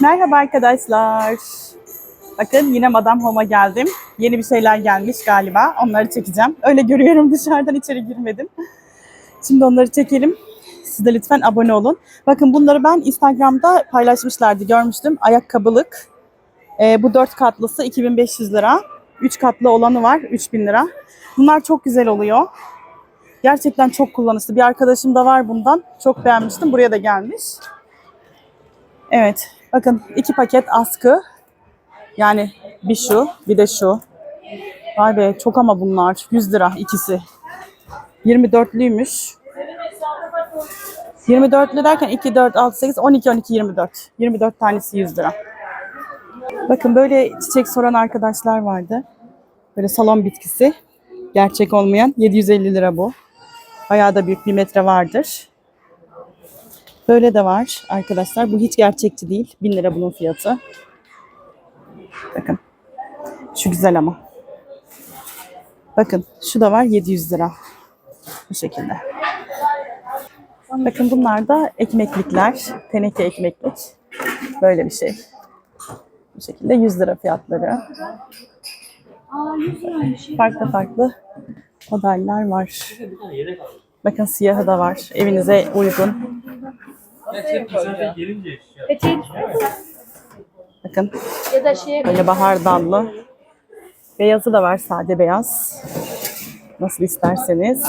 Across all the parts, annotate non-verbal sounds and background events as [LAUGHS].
Merhaba arkadaşlar. Bakın yine Madame Home'a geldim. Yeni bir şeyler gelmiş galiba. Onları çekeceğim. Öyle görüyorum dışarıdan içeri girmedim. Şimdi onları çekelim. Siz de lütfen abone olun. Bakın bunları ben Instagram'da paylaşmışlardı. Görmüştüm. Ayakkabılık. Ee, bu 4 katlısı 2500 lira. 3 katlı olanı var 3000 lira. Bunlar çok güzel oluyor. Gerçekten çok kullanışlı. Bir arkadaşım da var bundan. Çok beğenmiştim. Buraya da gelmiş. Evet. Bakın iki paket askı. Yani bir şu, bir de şu. Vay be çok ama bunlar. 100 lira ikisi. 24'lüymüş. 24'lü derken 2, 4, 6, 8, 12, 12, 24. 24 tanesi 100 lira. Bakın böyle çiçek soran arkadaşlar vardı. Böyle salon bitkisi. Gerçek olmayan. 750 lira bu. Bayağı da büyük bir metre vardır. Böyle de var arkadaşlar. Bu hiç gerçekçi değil. 1000 lira bunun fiyatı. Bakın. Şu güzel ama. Bakın şu da var 700 lira. Bu şekilde. Bakın bunlar da ekmeklikler. Teneke ekmeklik. Böyle bir şey. Bu şekilde 100 lira fiyatları. Farklı farklı modeller var. Bakın siyahı da var. Evinize uygun. Petek Bakın ya da şey böyle bahar dallı. Beyazı da var sade beyaz. Nasıl isterseniz.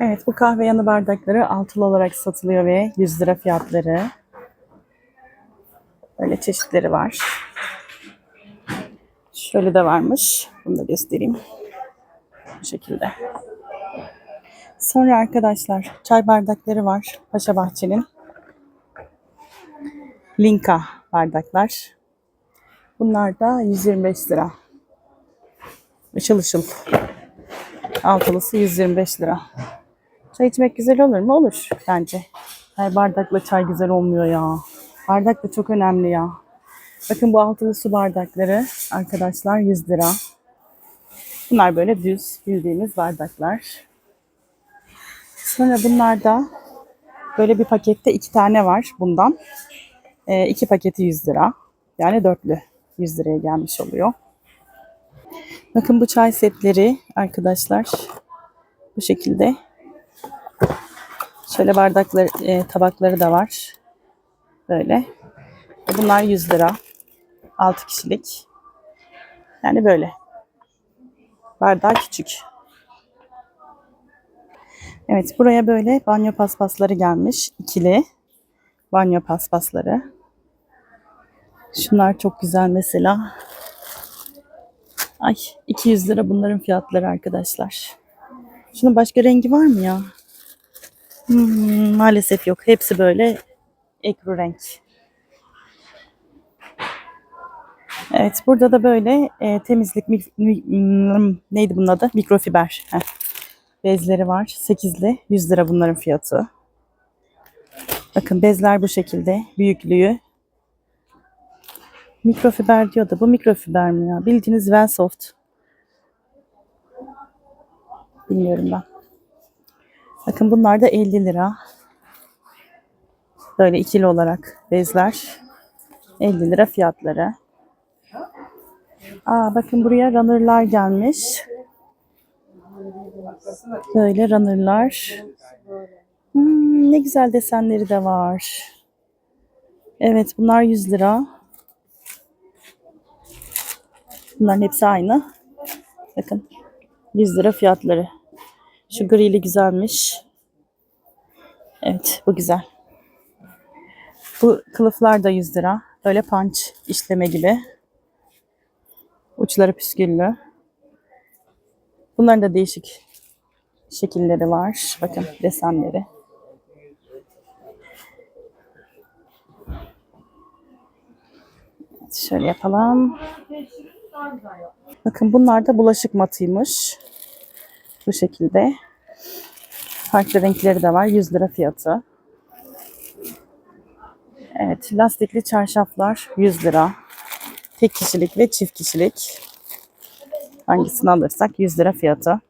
Evet bu kahve yanı bardakları altılı olarak satılıyor ve 100 lira fiyatları. Böyle çeşitleri var. Şöyle de varmış. Bunu da göstereyim. Bu şekilde. Sonra arkadaşlar çay bardakları var. Paşa Bahçe'nin. Linka bardaklar. Bunlar da 125 lira. Işıl ışıl. Altılısı 125 lira. Çay içmek güzel olur mu? Olur bence. Her bardakla çay güzel olmuyor ya. Bardak da çok önemli ya. Bakın bu altılı su bardakları arkadaşlar 100 lira. Bunlar böyle düz bildiğimiz bardaklar. Sonra bunlarda böyle bir pakette iki tane var bundan. E, iki paketi 100 lira. Yani dörtlü 100 liraya gelmiş oluyor. Bakın bu çay setleri arkadaşlar bu şekilde. Şöyle bardakları, e, tabakları da var. Böyle. Bunlar 100 lira. 6 kişilik. Yani böyle. Bardağı küçük. Evet buraya böyle banyo paspasları gelmiş. ikili banyo paspasları. Şunlar çok güzel mesela. Ay 200 lira bunların fiyatları arkadaşlar. Şunun başka rengi var mı ya? Hmm, maalesef yok. Hepsi böyle ekru renk. Evet burada da böyle e, temizlik mi- mi- hmm, neydi bunun adı? Mikrofiber. Heh. Bezleri var. 8'li. 100 lira bunların fiyatı. Bakın bezler bu şekilde. Büyüklüğü. Mikrofiber diyor da bu mikrofiber mi ya? Bildiğiniz Velsoft. Bilmiyorum ben. Bakın bunlar da 50 lira. Böyle ikili olarak bezler. 50 lira fiyatları. Aa bakın buraya runner'lar gelmiş. Böyle runner'lar. Hmm, ne güzel desenleri de var. Evet bunlar 100 lira. Bunların hepsi aynı. Bakın 100 lira fiyatları. Şu grili güzelmiş. Evet bu güzel. Bu kılıflar da 100 lira. Böyle punch işleme gibi. Uçları püsküllü. Bunların da değişik şekilleri var. Bakın desenleri. Şöyle yapalım. Bakın bunlar da bulaşık matıymış. Bu şekilde. Farklı renkleri de var. 100 lira fiyatı. Evet, lastikli çarşaflar 100 lira. Tek kişilik ve çift kişilik. Hangisini alırsak 100 lira fiyatı.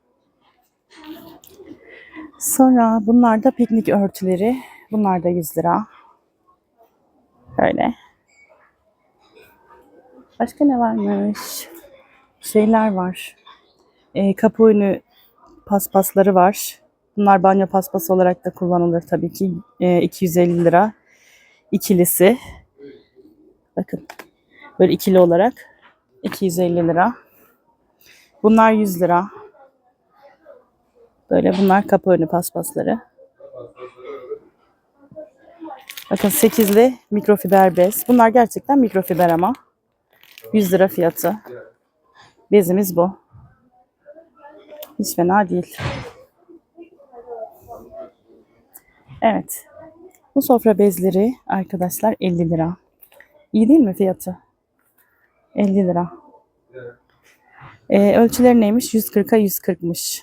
Sonra bunlar da piknik örtüleri. Bunlar da 100 lira. Böyle. Başka ne varmış? Şeyler var. E, kapı önü paspasları var. Bunlar banyo paspası olarak da kullanılır tabii ki. E, 250 lira ikilisi. Bakın. Böyle ikili olarak 250 lira. Bunlar 100 lira. Böyle bunlar kapı önü paspasları. Bakın 8'li mikrofiber bez. Bunlar gerçekten mikrofiber ama. 100 lira fiyatı. Bezimiz bu. Hiç fena değil. Evet. Bu sofra bezleri arkadaşlar 50 lira. İyi değil mi fiyatı? 50 lira. Ee, ölçüleri neymiş? 140'a 140'mış.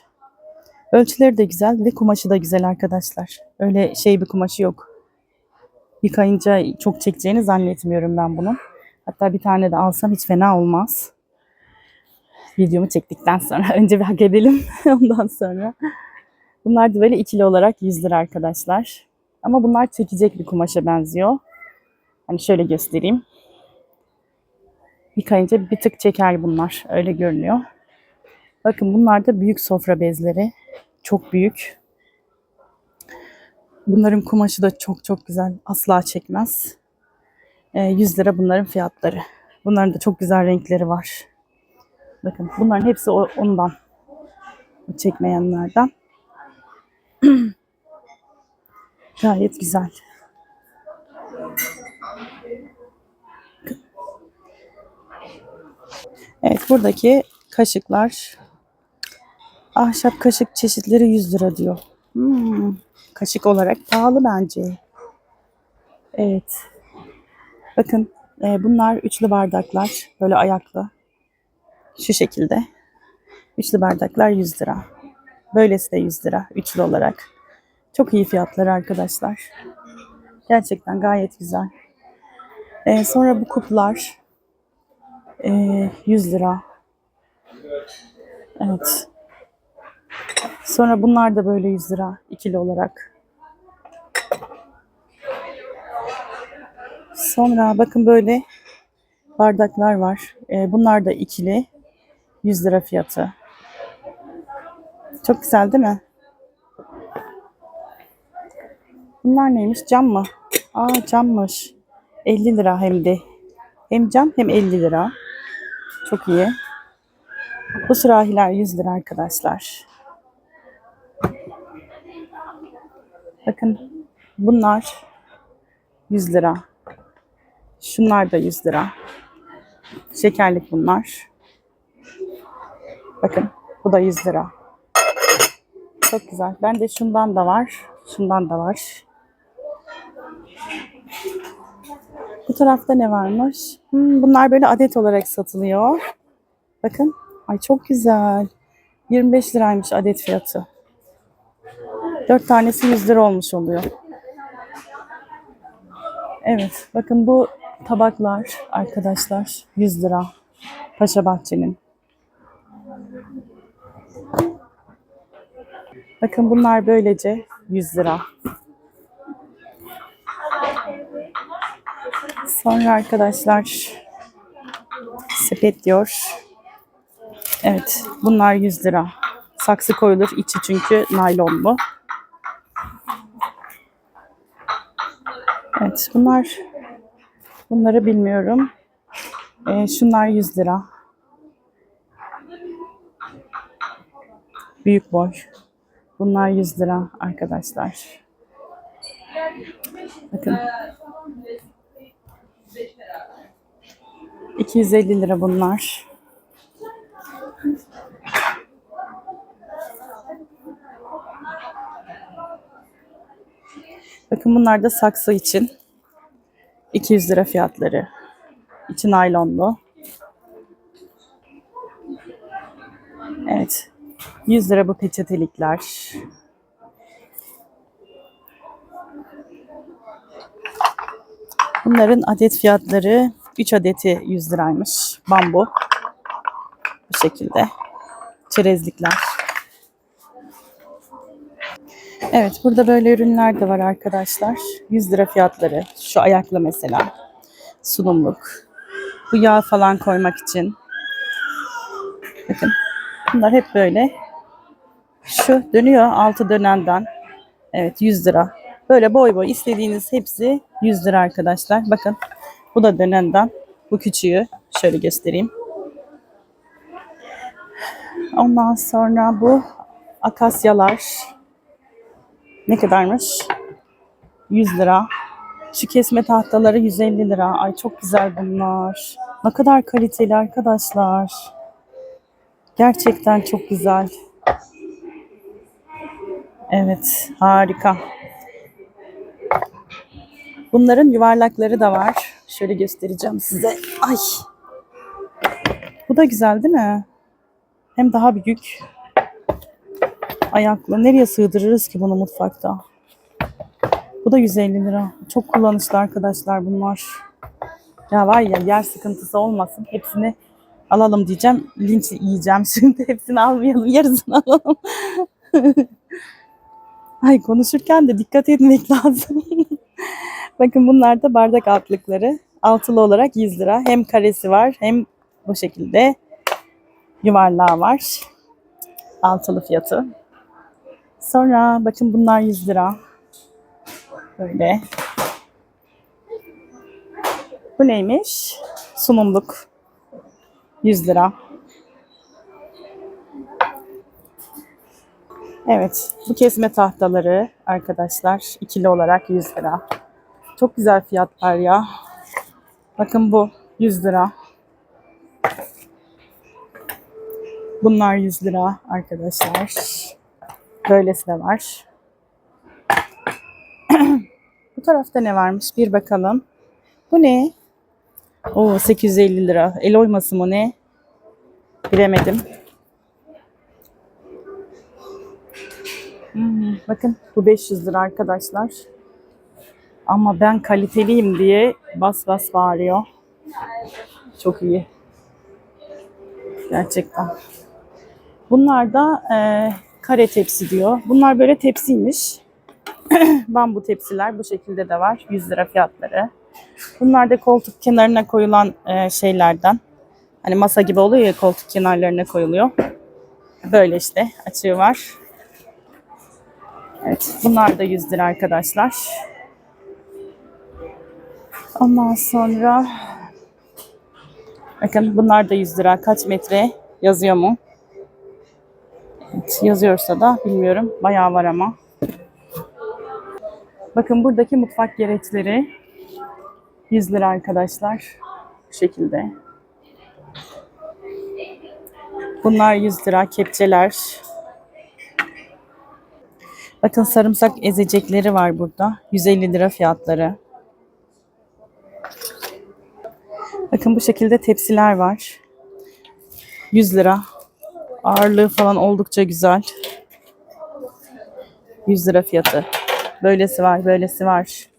Ölçüleri de güzel ve kumaşı da güzel arkadaşlar. Öyle şey bir kumaşı yok. Yıkayınca çok çekeceğini zannetmiyorum ben bunun. Hatta bir tane de alsam hiç fena olmaz. Videomu çektikten sonra. [LAUGHS] Önce bir hak edelim. [LAUGHS] Ondan sonra. Bunlar da böyle ikili olarak 100 lira arkadaşlar. Ama bunlar çekecek bir kumaşa benziyor. Hani şöyle göstereyim. Yıkayınca bir tık çeker bunlar. Öyle görünüyor. Bakın bunlar da büyük sofra bezleri. Çok büyük. Bunların kumaşı da çok çok güzel. Asla çekmez. Ee, 100 lira bunların fiyatları. Bunların da çok güzel renkleri var. Bakın bunların hepsi ondan. Çekmeyenlerden. [CLEARS THROAT] Gayet güzel. Evet buradaki kaşıklar ahşap kaşık çeşitleri 100 lira diyor. Hmm, kaşık olarak pahalı bence. Evet. Bakın e, bunlar üçlü bardaklar. Böyle ayaklı. Şu şekilde. Üçlü bardaklar 100 lira. Böylesi de 100 lira üçlü olarak. Çok iyi fiyatları arkadaşlar. Gerçekten gayet güzel. E, sonra bu kuplar e, 100 lira. Evet. Sonra bunlar da böyle 100 lira ikili olarak. Sonra bakın böyle bardaklar var. Ee, bunlar da ikili. 100 lira fiyatı. Çok güzel değil mi? Bunlar neymiş? Cam mı? Aa cammış. 50 lira hem de. Hem cam hem 50 lira. Çok iyi. Bu sürahiler 100 lira arkadaşlar. Bakın bunlar 100 lira. Şunlar da 100 lira. Şekerlik bunlar. Bakın bu da 100 lira. Çok güzel. Ben de şundan da var. Şundan da var. Bu tarafta ne varmış? Hmm, bunlar böyle adet olarak satılıyor. Bakın. Ay çok güzel. 25 liraymış adet fiyatı. 4 tanesi 100 lira olmuş oluyor. Evet. Bakın bu tabaklar arkadaşlar 100 lira. Paşa Bahçe'nin. Bakın bunlar böylece 100 lira. Sonra arkadaşlar sepet diyor. Evet bunlar 100 lira. Saksı koyulur içi çünkü naylonlu. Evet bunlar bunları bilmiyorum. Ee, şunlar 100 lira. Büyük boy. Bunlar 100 lira arkadaşlar. Bakın. 250 lira bunlar. Bakın bunlar da saksı için. 200 lira fiyatları. İçi naylonlu. Evet. 100 lira bu peçetelikler. Bunların adet fiyatları 3 adeti 100 liraymış. Bambu. Bu şekilde. Çerezlikler. Evet burada böyle ürünler de var arkadaşlar. 100 lira fiyatları. Şu ayaklı mesela. Sunumluk. Bu yağ falan koymak için. Bakın. Bunlar hep böyle. Şu dönüyor altı dönenden. Evet 100 lira. Böyle boy boy istediğiniz hepsi 100 lira arkadaşlar. Bakın bu da dönenden. Bu küçüğü şöyle göstereyim. Ondan sonra bu akasyalar ne kadarmış? 100 lira. Şu kesme tahtaları 150 lira. Ay çok güzel bunlar. Ne kadar kaliteli arkadaşlar. Gerçekten çok güzel. Evet, harika. Bunların yuvarlakları da var. Şöyle göstereceğim size. Ay. Bu da güzel değil mi? Hem daha büyük. Ayaklı. Nereye sığdırırız ki bunu mutfakta? Bu da 150 lira. Çok kullanışlı arkadaşlar bunlar. Ya var ya yer sıkıntısı olmasın. Hepsini alalım diyeceğim. Linç yiyeceğim [LAUGHS] şimdi. Hepsini almayalım. Yarısını alalım. [LAUGHS] Ay konuşurken de dikkat etmek [LAUGHS] lazım. Bakın bunlar da bardak altlıkları. Altılı olarak 100 lira. Hem karesi var hem bu şekilde yuvarlağı var. Altılı fiyatı. Sonra bakın bunlar 100 lira. Böyle. Bu neymiş? Sunumluk. 100 lira. Evet, bu kesme tahtaları arkadaşlar ikili olarak 100 lira. Çok güzel fiyatlar ya. Bakın bu 100 lira. Bunlar 100 lira arkadaşlar. Böylesi de var. [CLEARS THROAT] bu tarafta ne varmış? Bir bakalım. Bu ne? Oo 850 lira. El oyması mı ne? Bilemedim. Hmm, bakın bu 500 lira arkadaşlar. Ama ben kaliteliyim diye bas bas bağırıyor. Çok iyi. Gerçekten. Bunlar da e, kare tepsi diyor. Bunlar böyle tepsiymiş. [CLEARS THROAT] Bambu tepsiler bu şekilde de var. 100 lira fiyatları. Bunlar da koltuk kenarına koyulan e, şeylerden. Hani masa gibi oluyor ya koltuk kenarlarına koyuluyor. Böyle işte açığı var. Evet bunlar da 100 lira arkadaşlar. Ondan sonra bakın bunlar da 100 lira. Kaç metre yazıyor mu? Yazıyorsa da bilmiyorum. Bayağı var ama. Bakın buradaki mutfak gereçleri 100 lira arkadaşlar. Bu şekilde. Bunlar 100 lira kepçeler. Bakın sarımsak ezecekleri var burada. 150 lira fiyatları. Bakın bu şekilde tepsiler var. 100 lira. Ağırlığı falan oldukça güzel. 100 lira fiyatı. Böylesi var, böylesi var.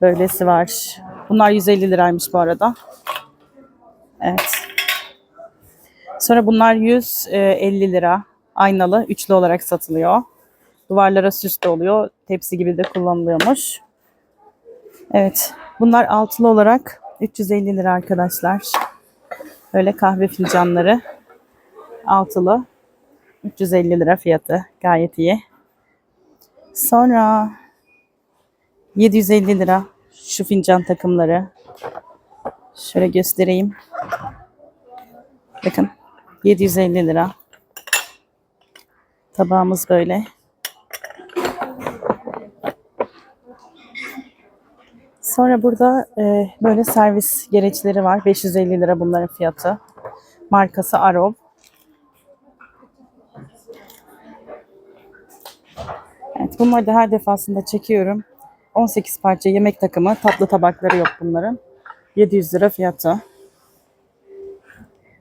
Böylesi var. Bunlar 150 liraymış bu arada. Evet. Sonra bunlar 150 lira. Aynalı, üçlü olarak satılıyor. Duvarlara süs de oluyor. Tepsi gibi de kullanılıyormuş. Evet. Bunlar altılı olarak 350 lira arkadaşlar. Böyle kahve fincanları. Altılı. 350 lira fiyatı. Gayet iyi. Sonra 750 lira şu fincan takımları. Şöyle göstereyim. Bakın 750 lira. Tabağımız böyle. Sonra burada e, böyle servis gereçleri var. 550 lira bunların fiyatı. Markası Arov. Bunları da her defasında çekiyorum. 18 parça yemek takımı. Tatlı tabakları yok bunların. 700 lira fiyatı.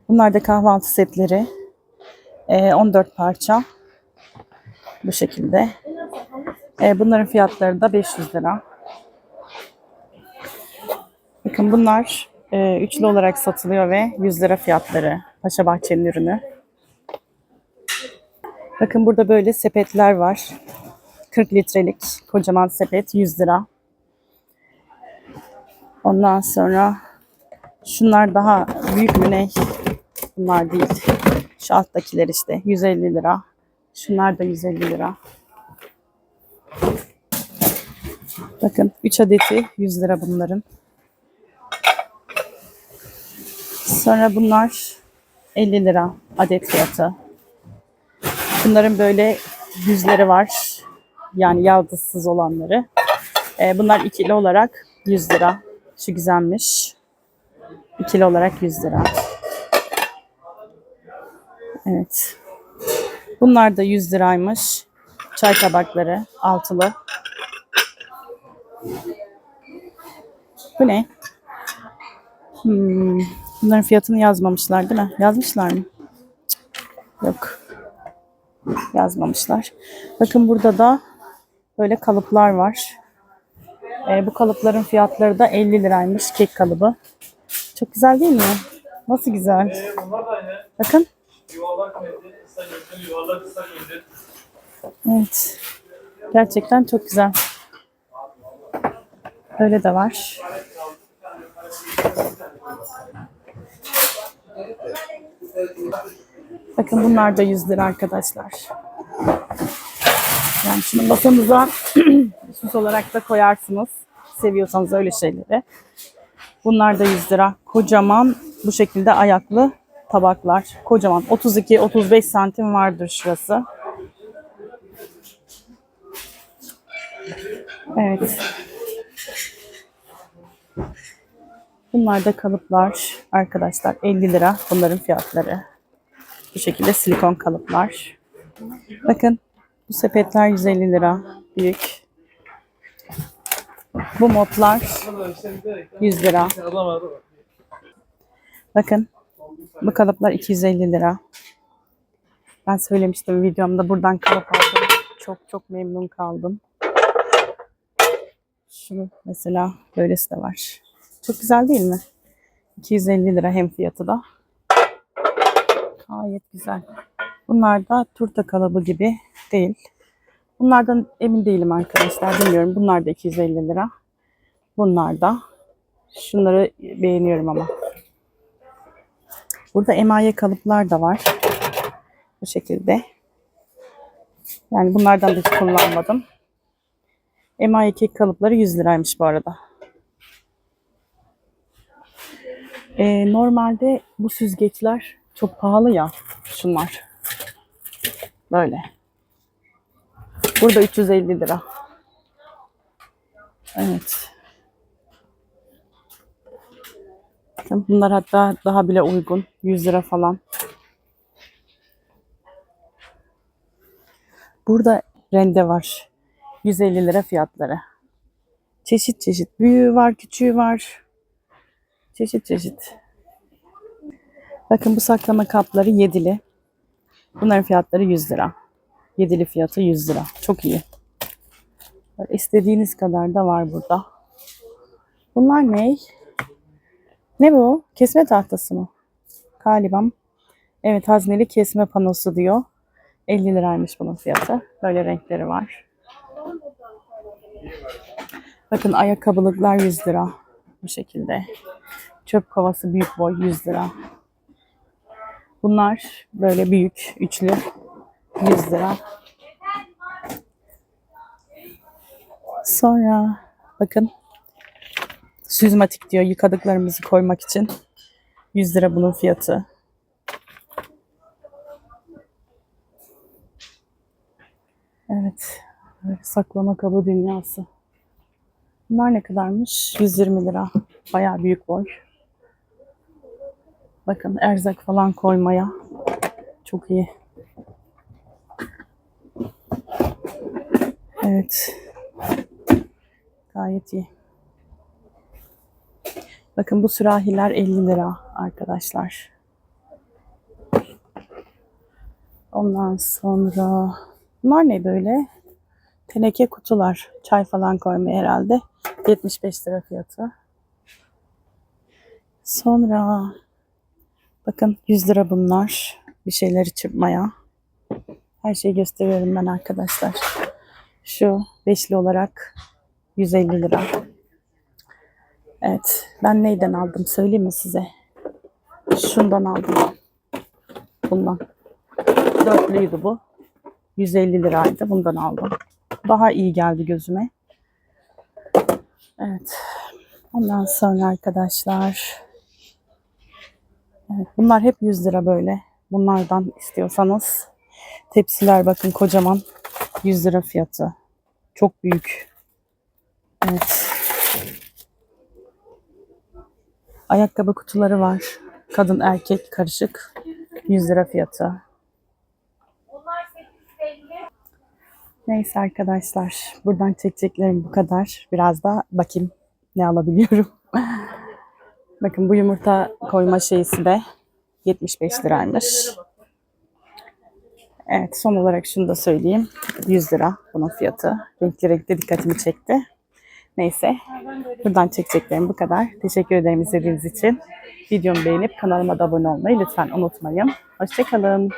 Bunlar da kahvaltı setleri. E, 14 parça. Bu şekilde. E, bunların fiyatları da 500 lira. Bakın bunlar e, üçlü olarak satılıyor ve 100 lira fiyatları. Paşa Bahçe'nin ürünü. Bakın burada böyle sepetler var. 40 litrelik kocaman sepet 100 lira. Ondan sonra şunlar daha büyük mü ne? Bunlar değil. Şu alttakiler işte 150 lira. Şunlar da 150 lira. Bakın 3 adeti 100 lira bunların. Sonra bunlar 50 lira adet fiyatı. Bunların böyle yüzleri var. Yani yaldızsız olanları. Ee, bunlar ikili olarak 100 lira. Şu güzelmiş. İkili olarak 100 lira. Evet. Bunlar da 100 liraymış. Çay tabakları altılı. Bu ne? Hmm, Bunların fiyatını yazmamışlar değil mi? Yazmışlar mı? Cık, Yok. Yazmamışlar. Bakın burada da böyle kalıplar var. Ee, bu kalıpların fiyatları da 50 liraymış kek kalıbı. Çok güzel değil mi? Nasıl güzel? Ee, bunlar da aynı. Bakın. Yuvarlak mendil, kısa mendil, yuvarlak kısa mendil. Evet. Gerçekten çok güzel. Öyle de var. Bakın bunlar da 100 lira arkadaşlar. Yani şunu masanıza süs olarak da koyarsınız. Seviyorsanız öyle şeyleri. Bunlar da 100 lira. Kocaman bu şekilde ayaklı tabaklar. Kocaman 32-35 santim vardır şurası. Evet. Bunlar da kalıplar arkadaşlar 50 lira bunların fiyatları. Bu şekilde silikon kalıplar. Bakın bu sepetler 150 lira büyük. Bu modlar 100 lira. Bakın bu kalıplar 250 lira. Ben söylemiştim videomda buradan kalıp aldım. Çok çok memnun kaldım. Şu mesela böylesi de var. Çok güzel değil mi? 250 lira hem fiyatı da. Gayet güzel. Bunlar da turta kalıbı gibi değil. Bunlardan emin değilim arkadaşlar. Bilmiyorum. Bunlar da 250 lira. Bunlar da. Şunları beğeniyorum ama. Burada emaye kalıplar da var. Bu şekilde. Yani bunlardan da hiç kullanmadım. Emaye kek kalıpları 100 liraymış bu arada. Ee, normalde bu süzgeçler çok pahalı ya. Şunlar. Böyle. Burada 350 lira. Evet. Bunlar hatta daha bile uygun. 100 lira falan. Burada rende var. 150 lira fiyatları. Çeşit çeşit. Büyüğü var, küçüğü var. Çeşit çeşit. Bakın bu saklama kapları yedili. Bunların fiyatları 100 lira. Yedili fiyatı 100 lira. Çok iyi. İstediğiniz kadar da var burada. Bunlar ne? Ne bu? Kesme tahtası mı? Galiba. Evet hazneli kesme panosu diyor. 50 liraymış bunun fiyatı. Böyle renkleri var. Bakın ayakkabılıklar 100 lira. Bu şekilde. Çöp kovası büyük boy 100 lira. Bunlar böyle büyük, üçlü 100 lira. Sonra bakın süzmatik diyor yıkadıklarımızı koymak için. 100 lira bunun fiyatı. Evet. Saklama kabı dünyası. Bunlar ne kadarmış? 120 lira. Bayağı büyük boy. Bakın erzak falan koymaya. Çok iyi. Evet. Gayet iyi. Bakın bu sürahiler 50 lira arkadaşlar. Ondan sonra bunlar ne böyle? Teneke kutular. Çay falan koymaya herhalde. 75 lira fiyatı. Sonra bakın 100 lira bunlar. Bir şeyleri çırpmaya. Her şeyi gösteriyorum ben arkadaşlar. Şu beşli olarak 150 lira. Evet. Ben neyden aldım söyleyeyim mi size? Şundan aldım. Bundan. Dörtlüydü bu. 150 liraydı. Bundan aldım. Daha iyi geldi gözüme. Evet. Ondan sonra arkadaşlar. Evet, bunlar hep 100 lira böyle. Bunlardan istiyorsanız. Tepsiler bakın kocaman. 100 lira fiyatı. Çok büyük. Evet. Ayakkabı kutuları var. Kadın erkek karışık. 100 lira fiyatı. Neyse arkadaşlar. Buradan çekeceklerim bu kadar. Biraz da bakayım ne alabiliyorum. [LAUGHS] Bakın bu yumurta koyma şeysi de 75 liraymış. Evet son olarak şunu da söyleyeyim. 100 lira bunun fiyatı. Renkli renkli dikkatimi çekti. Neyse. Buradan çekeceklerim bu kadar. Teşekkür ederim izlediğiniz için. Videomu beğenip kanalıma da abone olmayı lütfen unutmayın. Hoşçakalın.